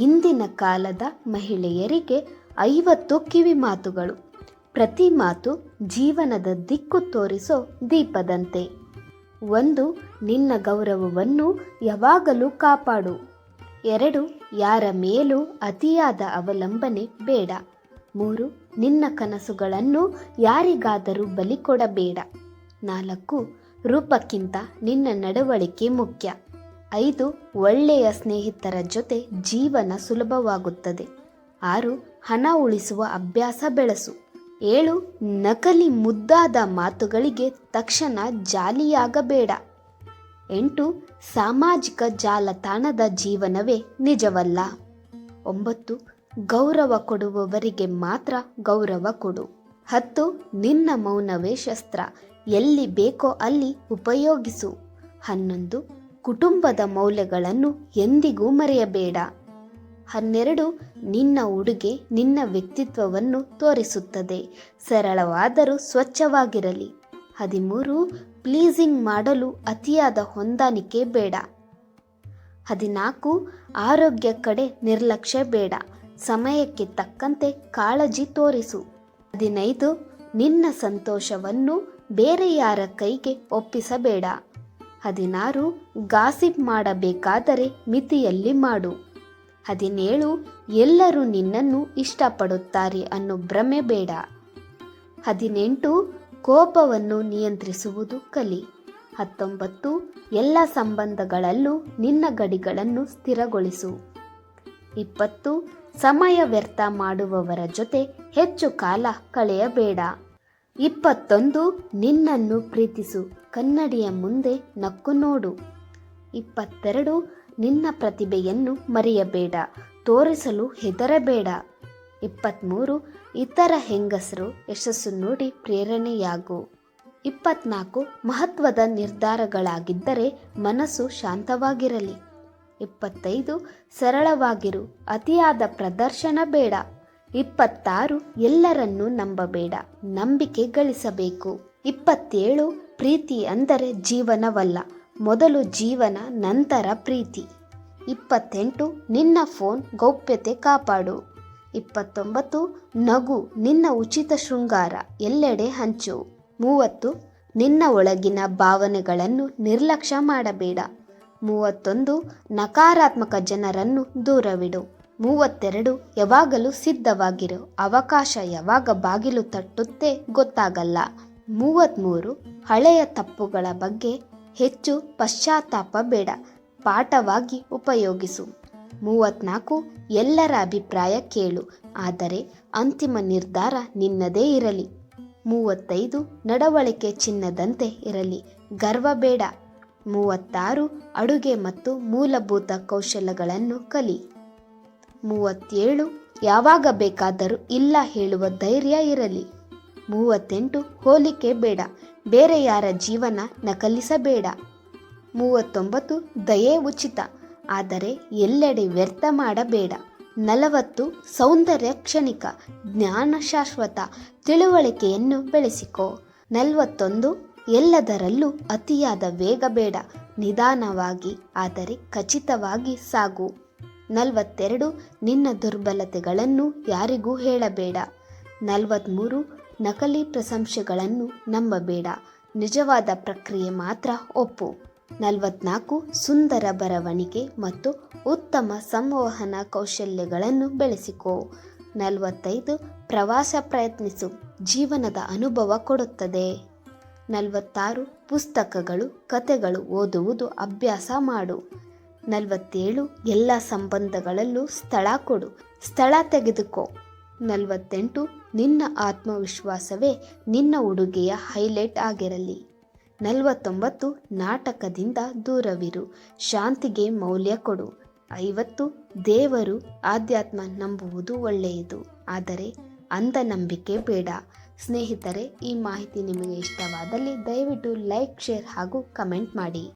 ಇಂದಿನ ಕಾಲದ ಮಹಿಳೆಯರಿಗೆ ಐವತ್ತು ಕಿವಿ ಮಾತುಗಳು, ಪ್ರತಿ ಮಾತು ಜೀವನದ ದಿಕ್ಕು ತೋರಿಸೋ ದೀಪದಂತೆ. ಒಂದು, ನಿನ್ನ ಗೌರವವನ್ನು ಯಾವಾಗಲೂ ಕಾಪಾಡು. ಎರಡು, ಯಾರ ಮೇಲೂ ಅತಿಯಾದ ಅವಲಂಬನೆ ಬೇಡ. ಮೂರು, ನಿನ್ನ ಕನಸುಗಳನ್ನು ಯಾರಿಗಾದರೂ ಬಲಿ ಕೊಡಬೇಡ. ನಾಲ್ಕು, ರೂಪಕ್ಕಿಂತ ನಿನ್ನ ನಡವಳಿಕೆ ಮುಖ್ಯ. ಐದು ಒಳ್ಳೆಯ ಸ್ನೇಹಿತರ ಜೊತೆ ಜೀವನ ಸುಲಭವಾಗುತ್ತದೆ. ಆರು, ಹಣ ಉಳಿಸುವ ಅಭ್ಯಾಸ ಬೆಳೆಸು. ಏಳು, ನಕಲಿ ಮುದ್ದಾದ ಮಾತುಗಳಿಗೆ ತಕ್ಷಣ ಜಾಲಿಯಾಗಬೇಡ. ಎಂಟು, ಸಾಮಾಜಿಕ ಜಾಲತಾಣದ ಜೀವನವೇ ನಿಜವಲ್ಲ. ಒಂಬತ್ತು, ಗೌರವ ಕೊಡುವವರಿಗೆ ಮಾತ್ರ ಗೌರವ ಕೊಡು. ಹತ್ತು, ನಿನ್ನ ಮೌನವೇ ಶಸ್ತ್ರ. ಎಲ್ಲಿ ಬೇಕೋ ಅಲ್ಲಿ ಉಪಯೋಗಿಸು. ಹನ್ನೊಂದು ಕುಟುಂಬದ ಮೌಲ್ಯಗಳನ್ನು ಎಂದಿಗೂ ಮರೆಯಬೇಡ. ಹನ್ನೆರಡು, ನಿನ್ನ ಉಡುಗೆ ನಿನ್ನ ವ್ಯಕ್ತಿತ್ವವನ್ನು ತೋರಿಸುತ್ತದೆ. ಸರಳವಾದರೂ ಸ್ವಚ್ಛವಾಗಿರಲಿ. ಹದಿಮೂರು, ಪ್ಲೀಸಿಂಗ್ ಮಾಡಲು ಅತಿಯಾದ ಹೊಂದಾಣಿಕೆ ಬೇಡ. ಹದಿನಾಲ್ಕು, ಆರೋಗ್ಯ ಕಡೆ ನಿರ್ಲಕ್ಷ್ಯ ಬೇಡ. ಸಮಯಕ್ಕೆ ತಕ್ಕಂತೆ ಕಾಳಜಿ ತೋರಿಸು. ಹದಿನೈದು, ನಿನ್ನ ಸಂತೋಷವನ್ನು ಬೇರೆ ಯಾರ ಕೈಗೆ ಒಪ್ಪಿಸಬೇಡ. ಹದಿನಾರು ಗಾಸಿಪ್ ಮಾಡಬೇಕಾದರೆ ಮಿತಿಯಲ್ಲಿ ಮಾಡು. ಹದಿನೇಳು, ಎಲ್ಲರೂ ನಿನ್ನನ್ನು ಇಷ್ಟಪಡುತ್ತಾರೆ ಅನ್ನೋ ಭ್ರಮೆ ಬೇಡ. ಹದಿನೆಂಟು, ಕೋಪವನ್ನು ನಿಯಂತ್ರಿಸುವುದು ಕಲಿ. ಹತ್ತೊಂಬತ್ತು, ಎಲ್ಲ ಸಂಬಂಧಗಳಲ್ಲೂ ನಿನ್ನ ಗಡಿಗಳನ್ನು ಸ್ಥಿರಗೊಳಿಸು. ಇಪ್ಪತ್ತು, ಸಮಯ ವ್ಯರ್ಥ ಮಾಡುವವರ ಜೊತೆ ಹೆಚ್ಚು ಕಾಲ ಕಳೆಯಬೇಡ. ಇಪ್ಪತ್ತೊಂದು ನಿನ್ನನ್ನು ಪ್ರೀತಿಸು. ಕನ್ನಡಿಯ ಮುಂದೆ ನಕ್ಕು ನೋಡು. ಇಪ್ಪತ್ತೆರಡು ನಿನ್ನ ಪ್ರತಿಭೆಯನ್ನು ಮರೆಯಬೇಡ. ತೋರಿಸಲು ಹೆದರಬೇಡ. ಇಪ್ಪತ್ತ್ಮೂರು ಇತರ ಹೆಂಗಸರು ಯಶಸ್ಸು ನೋಡಿ ಪ್ರೇರಣೆಯಾಗು. ಇಪ್ಪತ್ನಾಲ್ಕು ಮಹತ್ವದ ನಿರ್ಧಾರಗಳಾಗಿದ್ದರೆ ಮನಸ್ಸು ಶಾಂತವಾಗಿರಲಿ. ಇಪ್ಪತ್ತೈದು ಸರಳವಾಗಿರು. ಅತಿಯಾದ ಪ್ರದರ್ಶನ ಬೇಡ. ಇಪ್ಪತ್ತಾರು ಎಲ್ಲರನ್ನೂ ನಂಬಬೇಡ, ನಂಬಿಕೆ ಗಳಿಸಬೇಕು. ಇಪ್ಪತ್ತೇಳು, ಪ್ರೀತಿ ಅಂದರೆ ಜೀವನವಲ್ಲ, ಮೊದಲು ಜೀವನ, ನಂತರ ಪ್ರೀತಿ. ಇಪ್ಪತ್ತೆಂಟು, ನಿನ್ನ ಫೋನ್ ಗೌಪ್ಯತೆ ಕಾಪಾಡು. ಇಪ್ಪತ್ತೊಂಬತ್ತು, ನಗು, ನಿನ್ನ ಉಚಿತ ಶೃಂಗಾರ, ಎಲ್ಲೆಡೆ ಹಂಚು. ಮೂವತ್ತು, ನಿನ್ನ ಒಳಗಿನ ಭಾವನೆಗಳನ್ನು ನಿರ್ಲಕ್ಷ್ಯ ಮಾಡಬೇಡ. ಮೂವತ್ತೊಂದು, ನಕಾರಾತ್ಮಕ ಜನರನ್ನು ದೂರವಿಡು. ಮೂವತ್ತೆರಡು, ಯಾವಾಗಲೂ ಸಿದ್ಧವಾಗಿರು. ಅವಕಾಶ ಯಾವಾಗ ಬಾಗಿಲು ತಟ್ಟುತ್ತೆ ಗೊತ್ತಾಗಲ್ಲ. ಮೂವತ್ತ್ಮೂರು ಹಳೆಯ ತಪ್ಪುಗಳ ಬಗ್ಗೆ ಹೆಚ್ಚು ಪಶ್ಚಾತ್ತಾಪ ಬೇಡ. ಪಾಠವಾಗಿ ಉಪಯೋಗಿಸು. ಮೂವತ್ನಾಲ್ಕು, ಎಲ್ಲರ ಅಭಿಪ್ರಾಯ ಕೇಳು. ಆದರೆ ಅಂತಿಮ ನಿರ್ಧಾರ ನಿನ್ನದೇ ಇರಲಿ. ಮೂವತ್ತೈದು, ನಡವಳಿಕೆ ಚಿನ್ನದಂತೆ ಇರಲಿ. ಗರ್ವ ಬೇಡ. ಮೂವತ್ತಾರು, ಅಡುಗೆ ಮತ್ತು ಮೂಲಭೂತ ಕೌಶಲಗಳನ್ನು ಕಲಿ. ಮೂವತ್ತೇಳು, ಯಾವಾಗ ಬೇಕಾದರೂ ಇಲ್ಲ ಹೇಳುವ ಧೈರ್ಯ ಇರಲಿ. ಮೂವತ್ತೆಂಟು, ಹೋಲಿಕೆ ಬೇಡ, ಬೇರೆ ಯಾರ ಜೀವನ ನಕಲಿಸಬೇಡ. ಮೂವತ್ತೊಂಬತ್ತು, ದಯೆ ಉಚಿತ, ಆದರೆ ಎಲ್ಲೆಡೆ ವ್ಯರ್ಥ ಮಾಡಬೇಡ. ನಲವತ್ತು, ಸೌಂದರ್ಯ ಕ್ಷಣಿಕ, ಜ್ಞಾನ ಶಾಶ್ವತ, ತಿಳುವಳಿಕೆಯನ್ನು ಬೆಳೆಸಿಕೋ. ನಲವತ್ತೊಂದು, ಎಲ್ಲದರಲ್ಲೂ ಅತಿಯಾದ ವೇಗ ಬೇಡ, ನಿಧಾನವಾಗಿ, ಆದರೆ ಖಚಿತವಾಗಿ ಸಾಗು. ನಲವತ್ತೆರಡು ನಿನ್ನ ದುರ್ಬಲತೆಗಳನ್ನು ಯಾರಿಗೂ ಹೇಳಬೇಡ. ನಲವತ್ತ್ಮೂರು ನಕಲಿ ಪ್ರಶಂಸೆಗಳನ್ನು ನಂಬಬೇಡ. ನಿಜವಾದ ಪ್ರಕ್ರಿಯೆ ಮಾತ್ರ ಒಪ್ಪು. ನಲವತ್ನಾಲ್ಕು ಸುಂದರ ಬರವಣಿಗೆ ಮತ್ತು ಉತ್ತಮ ಸಂವಹನ ಕೌಶಲ್ಯಗಳನ್ನು ಬೆಳೆಸಿಕೋ. ನಲವತ್ತೈದು ಪ್ರವಾಸ ಪ್ರಯತ್ನಿಸು. ಜೀವನದ ಅನುಭವ ಕೊಡುತ್ತದೆ. ನಲವತ್ತಾರು ಪುಸ್ತಕಗಳು ಕತೆಗಳು ಓದುವುದು ಅಭ್ಯಾಸ ಮಾಡು. ನಲವತ್ತೇಳು ಎಲ್ಲ ಸಂಬಂಧಗಳಲ್ಲೂ ಸ್ಥಳ ಕೊಡು. ಸ್ಥಳ ತೆಗೆದುಕೋ. ನಲವತ್ತೆಂಟು ನಿನ್ನ ಆತ್ಮವಿಶ್ವಾಸವೇ ನಿನ್ನ ಉಡುಗೆಯ ಹೈಲೈಟ್ ಆಗಿರಲಿ. ನಲವತ್ತೊಂಬತ್ತು ನಾಟಕದಿಂದ ದೂರವಿರು. ಶಾಂತಿಗೆ ಮೌಲ್ಯ ಕೊಡು. ಐವತ್ತು ದೇವರು ಆಧ್ಯಾತ್ಮ ನಂಬುವುದು ಒಳ್ಳೆಯದು. ಆದರೆ ಅಂಧ ನಂಬಿಕೆ ಬೇಡ. ಸ್ನೇಹಿತರೆ, ಈ ಮಾಹಿತಿ ನಿಮಗೆ ಇಷ್ಟವಾದಲ್ಲಿ ದಯವಿಟ್ಟು ಲೈಕ್, ಶೇರ್ ಹಾಗೂ ಕಮೆಂಟ್ ಮಾಡಿ.